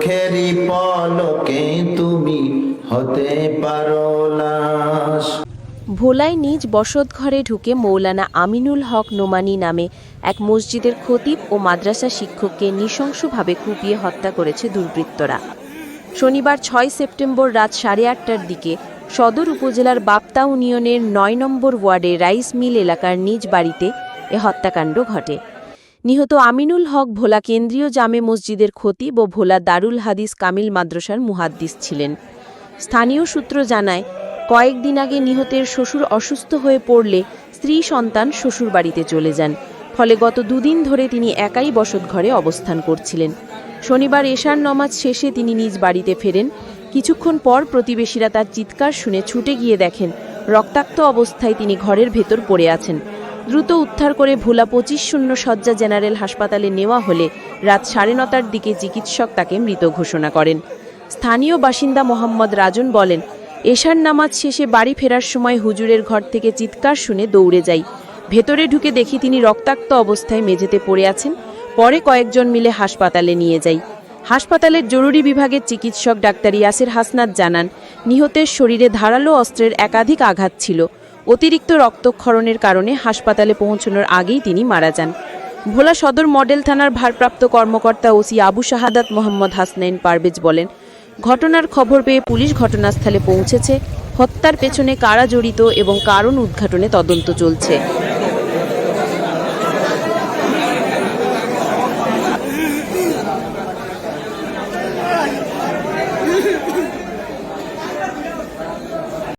চোখেরই পলকে তুমি হতে পারো ভোলায় নিজ বসতঘরে ঢুকে মৌলানা আমিনুল হক নোমানি নামে এক মসজিদের খতিব ও মাদ্রাসা শিক্ষককে নৃশংসভাবে কুপিয়ে হত্যা করেছে দুর্বৃত্তরা। শনিবার ছয় সেপ্টেম্বর রাত সাড়ে আটটার দিকে সদর উপজেলার বাপ্তা ইউনিয়নের নয় নম্বর ওয়ার্ডে রাইস মিল এলাকার নিজ বাড়িতে এ হত্যাকাণ্ড ঘটে। নিহত আমিনুল হক ভোলা কেন্দ্রীয় জামে মসজিদের খতিব ও ভোলা দারুল হাদিস কামিল মাদ্রাসার মুহাদ্দিস ছিলেন। স্থানীয় সূত্র জানায় কয়েকদিন আগে নিহতের শ্বশুর অসুস্থ হয়ে পড়লে স্ত্রী সন্তান শ্বশুর বাড়িতে চলে যান। ফলে গত দুদিন ধরে তিনি একাই বসত ঘরে অবস্থান করছিলেন। শনিবার এশার নমাজ শেষে তিনি নিজ বাড়িতে ফেরেন। কিছুক্ষণ পর প্রতিবেশীরা তার চিৎকার শুনে ছুটে গিয়ে দেখেন, রক্তাক্ত অবস্থায় তিনি ঘরের ভেতর পড়ে আছেন। দ্রুত উদ্ধার করে ভোলা পঁচিশ শূন্য শয্যা জেনারেল হাসপাতালে নেওয়া হলে রাত সাড়ে নটার দিকে চিকিৎসক তাকে মৃত ঘোষণা করেন। স্থানীয় বাসিন্দা মোহাম্মদ রাজন বলেন, এশার নামাজ শেষে বাড়ি ফেরার সময় হুজুরের ঘর থেকে চিৎকার শুনে দৌড়ে যাই। ভেতরে ঢুকে দেখি তিনি রক্তাক্ত অবস্থায় মেঝেতে পড়ে আছেন। পরে কয়েকজন মিলে হাসপাতালে নিয়ে যাই। হাসপাতালের জরুরি বিভাগের চিকিৎসক ডাক্তার ইয়াসির হাসনাত জানান, নিহতের শরীরে ধারালো অস্ত্রের একাধিক আঘাত ছিল। অতিরিক্ত রক্তক্ষরণের কারণে হাসপাতালে পৌঁছানোর আগেই তিনি মারা যান। ভোলা সদর মডেল থানার ভারপ্রাপ্ত কর্মকর্তা ওসি আবু শাহাদাত মোহাম্মদ হাসনাইন পারভেজ বলেন, ঘটনার খবর পেয়ে পুলিশ ঘটনাস্থলে পৌঁছেছে। হত্যার পেছনে কারা জড়িত এবং কারণ উদ্ঘাটনে তদন্ত চলছে।